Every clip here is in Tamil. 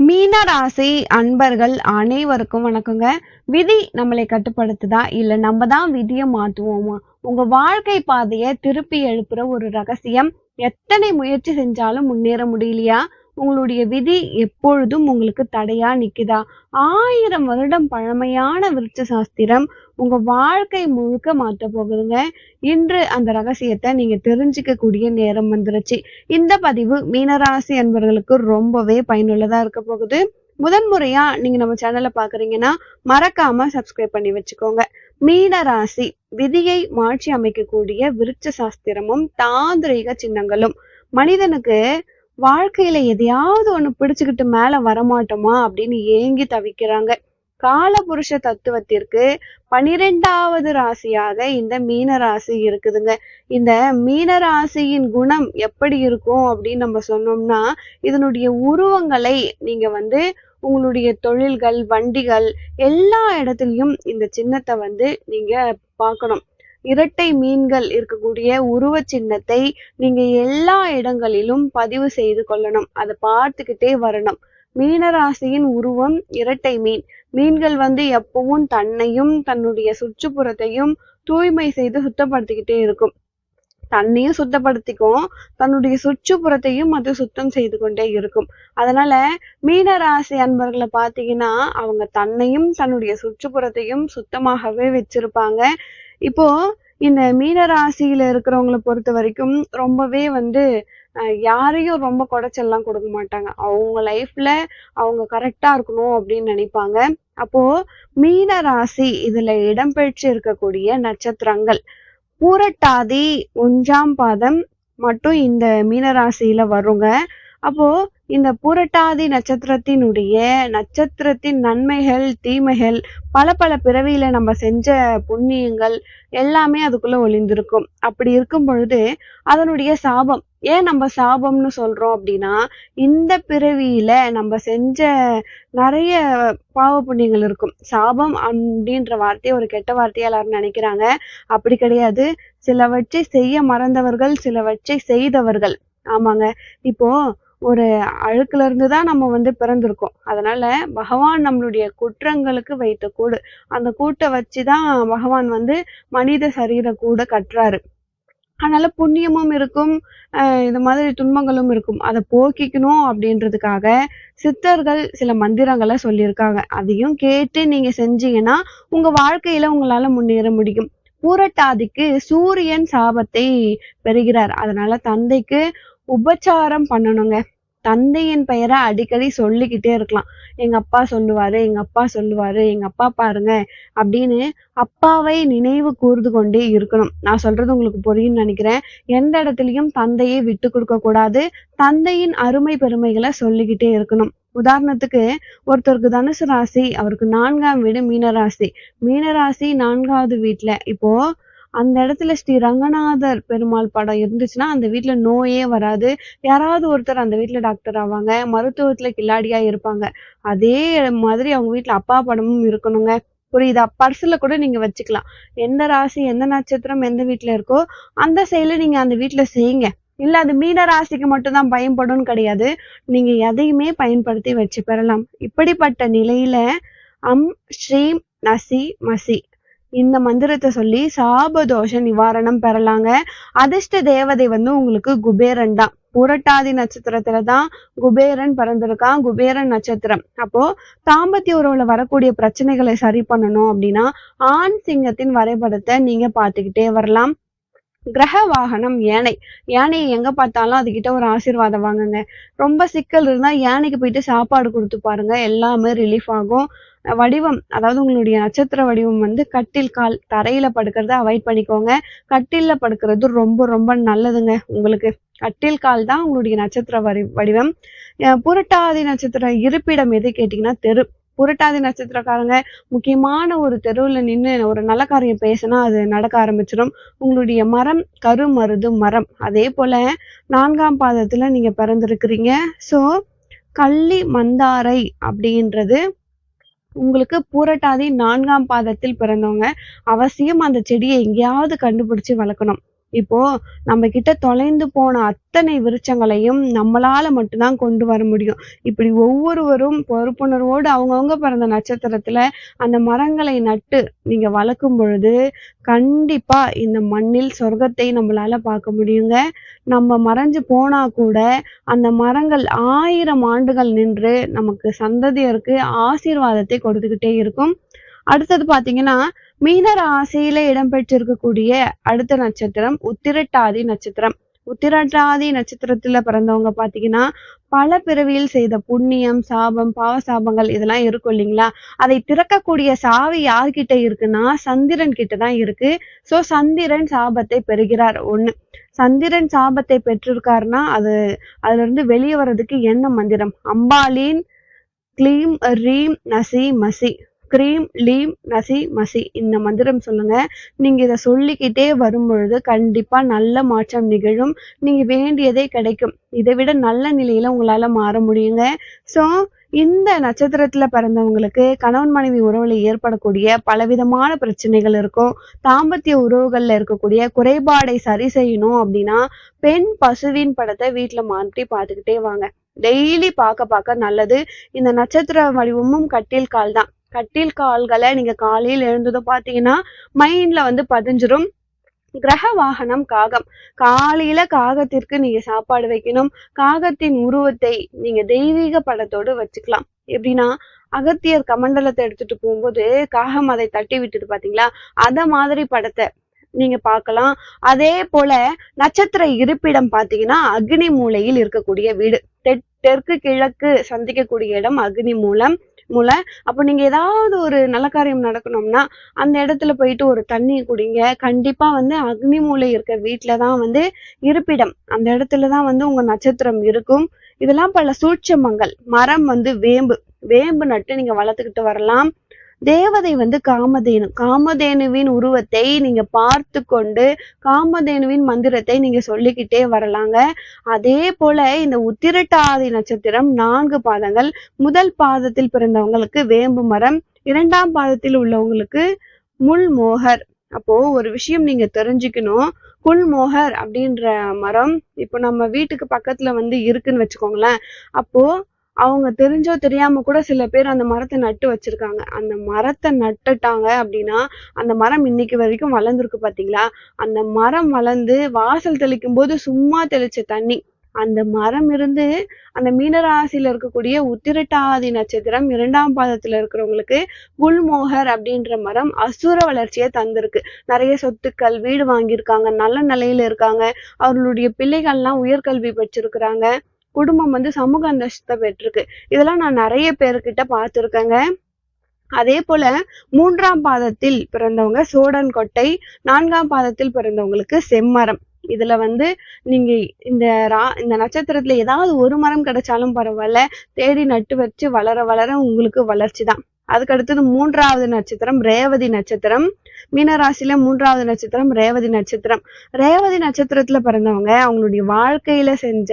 மீனராசி அன்பர்கள் அனைவருக்கும் வணக்கங்க. விதி நம்மளை கட்டுப்படுத்துதா? இல்ல நம்ம தான் விதியை மாத்துவோமா உங்க வாழ்க்கை பாதையை திருப்பி எழுப்புற ஒரு ரகசியம் எத்தனை முயற்சி செஞ்சாலும் முன்னேற முடியலையா? உங்களுடைய விதி எப்பொழுதும் உங்களுக்கு தடையா நிக்குதா? ஆயிரம் வருடம் பழமையான விருட்ச சாஸ்திரம் உங்க வாழ்க்கை முழுக்க மாற்ற போகுதுங்க. இன்று அந்த ரகசியத்தை நீங்க தெரிஞ்சுக்க கூடிய நேரம் வந்துருச்சு. இந்த பதிவு மீனராசி அன்பர்களுக்கு ரொம்பவே பயனுள்ளதா இருக்க போகுது. முதன்முறையா நீங்க நம்ம சேனலை பாக்குறீங்கன்னா மறக்காம சப்ஸ்கிரைப் பண்ணி வச்சுக்கோங்க. மீனராசி விதியை மாற்றி அமைக்கக்கூடிய விருட்ச சாஸ்திரமும் தாந்திரிக சின்னங்களும். மனிதனுக்கு வாழ்க்கையில எதையாவது ஒண்ணு பிடிச்சுக்கிட்டு மேல வரமாட்டோமா அப்படின்னு ஏங்கி தவிக்கிறாங்க. காலபுருஷ தத்துவத்திற்கு பனிரெண்டாவது ராசியாக இந்த மீன ராசி இருக்குதுங்க. இந்த மீன ராசியின் குணம் எப்படி இருக்கும் அப்படின்னு நம்ம சொன்னோம்னா இதனுடைய உருவங்களை நீங்க வந்து உங்களுடைய தொழில்கள் வண்டிகள் எல்லா இடத்துலையும் இந்த சின்னத்தை வந்து நீங்க பார்க்கணும். இரட்டை மீன்கள் இருக்கக்கூடிய உருவ சின்னத்தை நீங்க எல்லா இடங்களிலும் பதிவு செய்து கொள்ளணும். அதை பார்த்துக்கிட்டே வரணும். மீனராசியின் உருவம் இரட்டை மீன். மீன்கள் வந்து எப்பவும் தன்னையும் தன்னுடைய சுற்றுப்புறத்தையும் தூய்மை செய்து சுத்தப்படுத்திக்கிட்டே இருக்கும். தன்னையும் சுத்தப்படுத்திக்கும் தன்னுடைய சுற்றுப்புறத்தையும் அது சுத்தம் செய்து கொண்டே இருக்கும். அதனால மீனராசி அன்பர்களை பார்த்தீங்கன்னா அவங்க தன்னையும் தன்னுடைய சுற்றுப்புறத்தையும் சுத்தமாகவே வச்சிருப்பாங்க. இப்போ இந்த மீனராசியில இருக்கிறவங்கள பொறுத்த வரைக்கும் ரொம்பவே வந்து யாரையும் ரொம்ப குடைச்சல்லாம் கொடுக்க மாட்டாங்க. அவங்க லைஃப்ல அவங்க கரெக்டா இருக்கணும் அப்படின்னு நினைப்பாங்க. அப்போ மீன ராசி இதுல இடம்பெற்று இருக்கக்கூடிய நட்சத்திரங்கள். பூரட்டாதி ஒன்றாம் பாதம் மட்டும் இந்த மீனராசியில வருங்க. அப்போ இந்த புரட்டாதி நட்சத்திரத்தினுடைய நட்சத்திரத்தின் நன்மைகள் தீமைகள் பல பல பிறவியில நம்ம செஞ்ச புண்ணியங்கள் எல்லாமே அதுக்குள்ள ஒளிந்திருக்கும். அப்படி இருக்கும் பொழுது அதனுடைய சாபம் ஏன் நம்ம சாபம்னு சொல்றோம் அப்படின்னா இந்த பிறவியில நம்ம செஞ்ச நிறைய பாவ புண்ணியங்கள் இருக்கும். சாபம் அப்படின்ற வார்த்தையை ஒரு கெட்ட வார்த்தையா எல்லாரும் நினைக்கிறாங்க. அப்படி கிடையாது. சிலவற்றை செய்ய மறந்தவர்கள் சிலவற்றை செய்தவர்கள். ஆமாங்க. இப்போ ஒரு அழுக்குல இருந்து தான் நம்ம வந்து பிறந்திருக்கோம். அதனால பகவான் நம்மளுடைய குற்றங்களுக்கு வைத்த கூடு. அந்த கூட்டை வச்சுதான் பகவான் வந்து மனித சரீர கூட கட்டுறாரு. அதனால புண்ணியமும் இருக்கும். அஹ் இந்த மாதிரி துன்பங்களும் இருக்கும். அதை போக்கிக்கணும் அப்படின்றதுக்காக சித்தர்கள் சில மந்திரங்களை சொல்லியிருக்காங்க. அதையும் கேட்டு நீங்க செஞ்சீங்கன்னா உங்க வாழ்க்கையில உங்களால முன்னேற முடியும். பூரட்டாதிக்கு சூரியன் சாபத்தை பெறுகிறார். அதனால தந்தைக்கு உபச்சாரம் பண்ணணுங்க. தந்தையின் பெயரை அடிக்கடி சொல்லிக்கிட்டே இருக்கலாம். எங்க அப்பா சொல்லுவாரு எங்க அப்பா சொல்லுவாரு எங்க அப்பா பாருங்க அப்படின்னு அப்பாவை நினைவு கூர்ந்து கொண்டே இருக்கணும். நான் சொல்றது உங்களுக்கு புரியும்னு நினைக்கிறேன். எந்த இடத்துலயும் தந்தையை விட்டு கொடுக்க கூடாது. தந்தையின் அருமை பெருமைகளை சொல்லிக்கிட்டே இருக்கணும். உதாரணத்துக்கு ஒருத்தருக்கு தனுசு ராசி அவருக்கு நான்காம் வீடு மீனராசி. மீனராசி நான்காவது வீட்டுல இப்போ அந்த இடத்துல ஸ்ரீ ரங்கநாதர் பெருமாள் படம் இருந்துச்சுன்னா அந்த வீட்டுல நோயே வராது. யாராவது ஒருத்தர் அந்த வீட்டுல டாக்டர் ஆவாங்க மருத்துவத்துல கில்லாடியா இருப்பாங்க. அதே மாதிரி அவங்க வீட்டுல அப்பா படமும் இருக்கணுங்க. புரியுதா? பர்சுல கூட நீங்க வச்சுக்கலாம். எந்த ராசி எந்த நட்சத்திரம் எந்த வீட்டுல இருக்கோ அந்த செயலை நீங்க அந்த வீட்டுல செய்யுங்க. இல்ல அது மீன ராசிக்கு மட்டும்தான் பயன்படும் கிடையாது. நீங்க எதையுமே பயன்படுத்தி வச்சு பெறலாம். இப்படிப்பட்ட நிலையில அம் ஸ்ரீம் நசி மசி. இந்த மந்திரத்தை சொல்லி சாபதோஷ நிவாரணம் பெறலாங்க. அதிர்ஷ்ட தேவதை வந்து உங்களுக்கு குபேரன் தான். புரட்டாதி நட்சத்திரத்துல தான் குபேரன் பிறந்திருக்கான். குபேரன் நட்சத்திரம். அப்போ தாம்பத்திய உறவுல வரக்கூடிய பிரச்சனைகளை சரி பண்ணணும் அப்படின்னா ஆண் சிங்கத்தின் வரைபடத்தை நீங்க பாத்துக்கிட்டே வரலாம். கிரக வாகனம் யானை. யானையை எங்க பார்த்தாலும் அதுகிட்ட ஒரு ஆசீர்வாதம் வாங்குங்க. ரொம்ப சிக்கல் இருந்தா யானைக்கு போயிட்டு சாப்பாடு கொடுத்து பாருங்க. எல்லாமே ரிலீஃப் ஆகும். வடிவம் அதாவது உங்களுடைய நட்சத்திர வடிவம் வந்து கட்டில் கால் தரையில படுக்கிறத அவாய்ட் பண்ணிக்கோங்க. கட்டில்ல படுக்கிறது ரொம்ப ரொம்ப நல்லதுங்க உங்களுக்கு. கட்டில் கால் தான் உங்களுடைய நட்சத்திர வடி வடிவம். புரட்டாதி நட்சத்திர இருப்பிடம் எது கேட்டீங்கன்னா தெரு. புரட்டாதி நட்சத்திரக்காரங்க முக்கியமான ஒரு தெருவில் நின்று ஒரு நல்ல காரியம் பேசினா அது நடக்க ஆரம்பிச்சிடும் உங்களுடைய மரம் கருமருது மரம். அதே போல நான்காம் பாதத்துல நீங்க பிறந்திருக்கிறீங்க. ஸோ கள்ளி மந்தாரை அப்படின்றது உங்களுக்கு பூரட்டாதி நான்காம் பாதத்தில் பிறந்தவங்க அவசியம் அந்த செடியை எங்கேயாவது கண்டுபிடிச்சு வளர்க்கணும். இப்போ நம்ம கிட்ட தொலைந்து போன அத்தனை விருட்சங்களையும் நம்மளால மட்டும்தான் கொண்டு வர முடியும். இப்படி ஒவ்வொருவரும் பொறுப்புணர்வோடு அவங்கவங்க பிறந்த நட்சத்திரத்துல அந்த மரங்களை நட்டு நீங்க வளர்க்கும் பொழுது கண்டிப்பா இந்த மண்ணில் சொர்க்கத்தை நம்மளால பார்க்க முடியுங்க. நம்ம மறைஞ்சு போனா கூட அந்த மரங்கள் ஆயிரம் ஆண்டுகள் நின்று நமக்கு சந்ததியருக்கு ஆசீர்வாதத்தை கொடுத்துக்கிட்டே இருக்கும். அடுத்தது பாத்தீங்கன்னா மீன ராசியில இடம்பெற்றிருக்கக்கூடிய அடுத்த நட்சத்திரம் உத்திரட்டாதி நட்சத்திரம். உத்திரட்டாதி நட்சத்திரத்துல பிறந்தவங்க பாத்தீங்கன்னா பல பிறவியில் செய்த புண்ணியம் சாபம் பாவ சாபங்கள் இதெல்லாம் இருக்கும் இல்லைங்களா? அதை திறக்கக்கூடிய சாவி யார்கிட்ட இருக்குன்னா சந்திரன் கிட்ட தான் இருக்கு. சோ சந்திரன் சாபத்தை பெறுகிறார் ஒண்ணு. சந்திரன் சாபத்தை பெற்றிருக்காருன்னா அது அதுல இருந்து வெளியே வர்றதுக்கு என்ன மந்திரம்? அம்பாலின் க்ளீம் ரீம் நசி மசி. க்ரீம் லீம் நசி மசி. இந்த மந்திரம் சொல்லுங்க. நீங்க இதை சொல்லிக்கிட்டே வரும்பொழுது கண்டிப்பாக கண்டிப்பா நல்ல மாற்றம் நிகழும். நீங்க வேண்டியதே கிடைக்கும். இதை விட நல்ல நிலையில உங்களால மாற முடியுங்க. ஸோ இந்த நட்சத்திரத்துல பிறந்தவங்களுக்கு கணவன் மனைவி உறவுல ஏற்படக்கூடிய பலவிதமான பிரச்சனைகள் இருக்கும். தாம்பத்திய உறவுகள்ல இருக்கக்கூடிய குறைபாடை சரி செய்யணும் அப்படின்னா பெண் பசுவின் படத்தை வீட்டுல மாற்றி பார்த்துக்கிட்டே வாங்க. டெய்லி பார்க்க பார்க்க நல்லது. இந்த நட்சத்திர வடிவமும் கட்டில் கால் தான் கட்டில் கால்களை நீங்க காலையில் எழுந்ததும் பாத்தீங்கன்னா மைண்ட்ல வந்து பதிஞ்சிரும். கிரக வாகனம் காகம். காலையில காகத்திற்கு நீங்க சாப்பாடு வைக்கணும். காகத்தின் உருவத்தை நீங்க தெய்வீக படத்தோடு வச்சுக்கலாம். எப்படின்னா அகத்தியர் கமண்டலத்தை எடுத்துட்டு போகும்போது காகம் அதை தட்டி விட்டுது பாத்தீங்களா? அத மாதிரி படத்தை நீங்க பார்க்கலாம். அதே போல நட்சத்திர இருப்பிடம் பாத்தீங்கன்னா அக்னி மூலையில் இருக்கக்கூடிய வீடு. தெற் தெற்கு கிழக்கு சந்திக்கக்கூடிய இடம் அக்னி மூலம். மூல. அப்போ நீங்க ஏதாவது ஒரு நல்ல காரியம் நடக்கணும்னா அந்த இடத்துல போயிட்டு ஒரு தண்ணி குடிங்க. கண்டிப்பா வந்து அக்னி மூலை இருக்க வீட்டுலதான் வந்து இருப்பிடம். அந்த இடத்துலதான் வந்து உங்க நட்சத்திரம் இருக்கும். இதெல்லாம் பல சூட்சமங்கள். மரம் வந்து வேம்பு. வேம்பு நட்டு நீங்க வளர்த்துக்கிட்டு வரலாம். தேவதை வந்து காமதேனு காமதேனுவின் உருவத்தை நீங்க பார்த்து கொண்டு காமதேனுவின் மந்திரத்தை நீங்க சொல்லிக்கிட்டே வரலாங்க. அதே போல இந்த உத்திரட்டாதி நட்சத்திரம் நான்கு பாதங்கள் முதல் பாதத்தில் பிறந்தவங்களுக்கு வேம்பு மரம் இரண்டாம் பாதத்தில் உள்ளவங்களுக்கு முள்மோகர் அப்போ ஒரு விஷயம் நீங்க தெரிஞ்சுக்கணும் குல்மோகர் அப்படின்ற மரம் இப்போ நம்ம வீட்டுக்கு பக்கத்துல வந்து இருக்குன்னு வச்சுக்கோங்களேன். அப்போ அவங்க தெரிஞ்சோ தெரியாம கூட சில பேர் அந்த மரத்தை நட்டு வச்சிருக்காங்க. அந்த மரத்தை நட்டுட்டாங்க அப்படின்னா அந்த மரம் இன்னைக்கு வரைக்கும் வளர்ந்துருக்கு பாத்தீங்களா? அந்த மரம் வளர்ந்து வாசல் தெளிக்கும் போது சும்மா தெளிச்ச தண்ணி. அந்த மரம் இருந்து அந்த மீனராசியில இருக்கக்கூடிய உத்திரட்டாதி நட்சத்திரம் இரண்டாம் பாதத்துல இருக்கிறவங்களுக்கு குல்மோகர் அப்படின்ற மரம் அசுர வளர்ச்சியை தந்திருக்கு. நிறைய சொத்துக்கள் வீடு வாங்கியிருக்காங்க நல்ல நிலையில இருக்காங்க. அவர்களுடைய பிள்ளைகள்லாம் உயர்கல்வி பெற்றிருக்கிறாங்க குடும்பம் வந்து சமூக அந்தஸ்தை பெற்றிருக்கு. இதெல்லாம் நான் நிறைய பேர்கிட்ட பார்த்துருக்கேங்க. அதே போல மூன்றாம் பாதத்தில் பிறந்தவங்க சோடன் கொட்டை நான்காம் பாதத்தில் பிறந்தவங்களுக்கு செம்மரம். இதுல வந்து நீங்க இந்த ரா இந்த நட்சத்திரத்துல ஏதாவது ஒரு மரம் கிடைச்சாலும் பரவாயில்ல. தேடி நட்டு வச்சு வளர வளர உங்களுக்கு வளர்ச்சி தான் அதுக்கு அடுத்தது மூன்றாவது நட்சத்திரம் ரேவதி நட்சத்திரம். மீனராசியில மூன்றாவது நட்சத்திரம் ரேவதி நட்சத்திரம். ரேவதி நட்சத்திரத்துல பிறந்தவங்க அவங்களுடைய வாழ்க்கையில செஞ்ச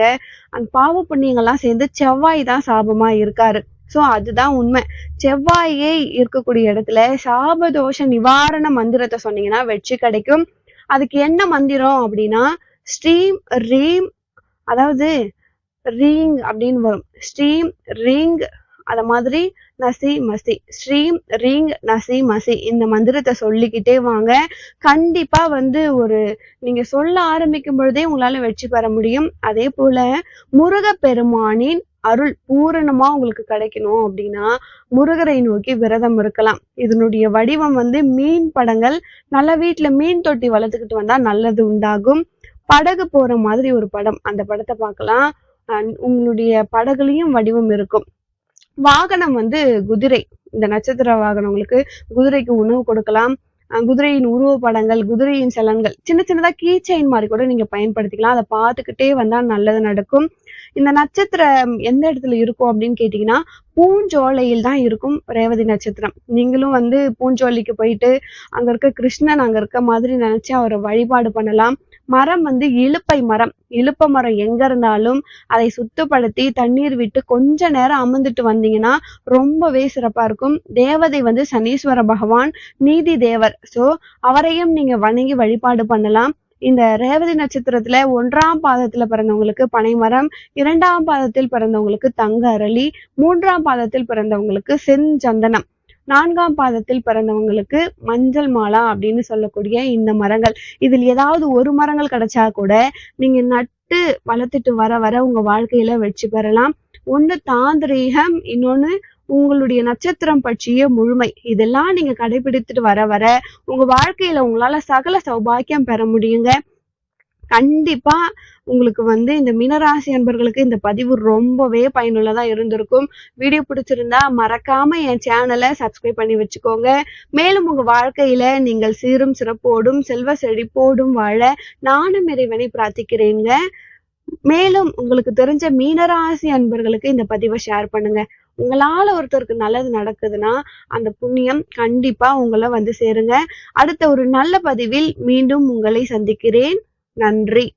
அந்த பாவ புண்ணியங்கள்லாம் சேர்ந்து செவ்வாய் தான் சாபமா இருக்காரு. சோ அதுதான் உண்மை. செவ்வாயே இருக்கக்கூடிய இடத்துல சாபதோஷ நிவாரண மந்திரத்தை சொன்னீங்கன்னா வெற்றி கிடைக்கும். அதுக்கு என்ன மந்திரம் அப்படின்னா ஸ்ரீம் ரீம் அதாவது ரீங் அப்படின்னு வரும். ஸ்ரீம் ரிங் அத மாதிரி நசி மசி. ஸ்ரீம் ரீங் நசி மசி. இந்த மந்திரத்தை சொல்லிக்கிட்டே வாங்க. கண்டிப்பா வந்து ஒரு நீங்க சொல்ல ஆரம்பிக்கும் பொழுதே உங்களால வெற்றி பெற முடியும். அதே போல முருகப்பெருமானின் அருள் பூரணமா உங்களுக்கு கிடைக்கணும் அப்படின்னா முருகரை நோக்கி விரதம் இருக்கலாம். இதனுடைய வடிவம் வந்து மீன் படங்கள். நல்ல வீட்டுல மீன் தொட்டி வளர்த்துக்கிட்டு வந்தா நல்லது உண்டாகும். படகு போற மாதிரி ஒரு படம். அந்த படத்தை பார்க்கலாம். உங்களுடைய படகுலையும் வடிவம் இருக்கும். வாகனம் வந்து குதிரை. இந்த நட்சத்திர வாகனங்களுக்கு குதிரைக்கு உணவு கொடுக்கலாம். குதிரையின் உருவப்படங்கள் குதிரையின் சலன்கள் சின்ன சின்னதா கீ செயின் மாதிரி கூட நீங்க பயன்படுத்திக்கலாம். அதை பார்த்துக்கிட்டே வந்தா நல்லது நடக்கும். இந்த நட்சத்திரம் எந்த இடத்துல இருக்கும் அப்படின்னு கேட்டீங்கன்னா பூஞ்சோலையில் தான் இருக்கும் ரேவதி நட்சத்திரம். நீங்களும் வந்து பூஞ்சோலைக்கு போயிட்டு அங்க இருக்க கிருஷ்ணன் அங்க இருக்க மாதிரி நினைச்சு அவரை வழிபாடு பண்ணலாம். மரம் வந்து இலுப்பை மரம். இழுப்ப மரம் எங்க இருந்தாலும் அதை சுத்தப்படுத்தி தண்ணீர் விட்டு கொஞ்ச நேரம் அமர்ந்துட்டு வந்தீங்கன்னா ரொம்பவே சிறப்பா இருக்கும். தேவதை வந்து சனீஸ்வர பகவான் நீதி தேவர். சோ அவரையும் நீங்க வணங்கி வழிபாடு பண்ணலாம். இந்த ரேவதி நட்சத்திரத்துல ஒன்றாம் பாதத்துல பிறந்தவங்களுக்கு பனைமரம் இரண்டாம் பாதத்தில் பிறந்தவங்களுக்கு தங்க அரளி மூன்றாம் பாதத்தில் பிறந்தவங்களுக்கு செஞ்சந்தனம் நான்காம் பாதத்தில் பிறந்தவங்களுக்கு மஞ்சள் மாலா அப்படின்னு சொல்லக்கூடிய இந்த மரங்கள். இதில் ஏதாவது ஒரு மரங்கள் கிடைச்சா கூட நீங்க நட்டு வளர்த்துட்டு வர வர உங்க வாழ்க்கையில வெற்றி பெறலாம். ஒன்று தாந்திரீகம் இன்னொன்னு உங்களுடைய நட்சத்திரம் பற்றிய முழுமை. இதெல்லாம் நீங்க கடைபிடித்துட்டு வர வர உங்க வாழ்க்கையில உங்களால சகல சௌபாக்கியம் பெற முடியுங்க. கண்டிப்பா உங்களுக்கு வந்து இந்த மீனராசி அன்பர்களுக்கு இந்த பதிவு ரொம்பவே பயனுள்ளதா இருந்திருக்கும். வீடியோ பிடிச்சிருந்தா மறக்காம என் சேனலை சப்ஸ்கிரைப் பண்ணி வச்சுக்கோங்க. மேலும் உங்க வாழ்க்கையில நீங்கள் சீரும் சிறப்போடும் செல்வ செழிப்போடும் வாழ நானும் இறைவனை பிரார்த்திக்கிறேங்க. மேலும் உங்களுக்கு தெரிஞ்ச மீனராசி அன்பர்களுக்கு இந்த பதிவை ஷேர் பண்ணுங்க. உங்களால ஒருத்தருக்கு நல்லது நடக்குதுன்னா அந்த புண்ணியம் கண்டிப்பா உங்களை வந்து சேருங்க. அடுத்த ஒரு நல்ல பதிவில் மீண்டும் உங்களை சந்திக்கிறேன். நன்றி.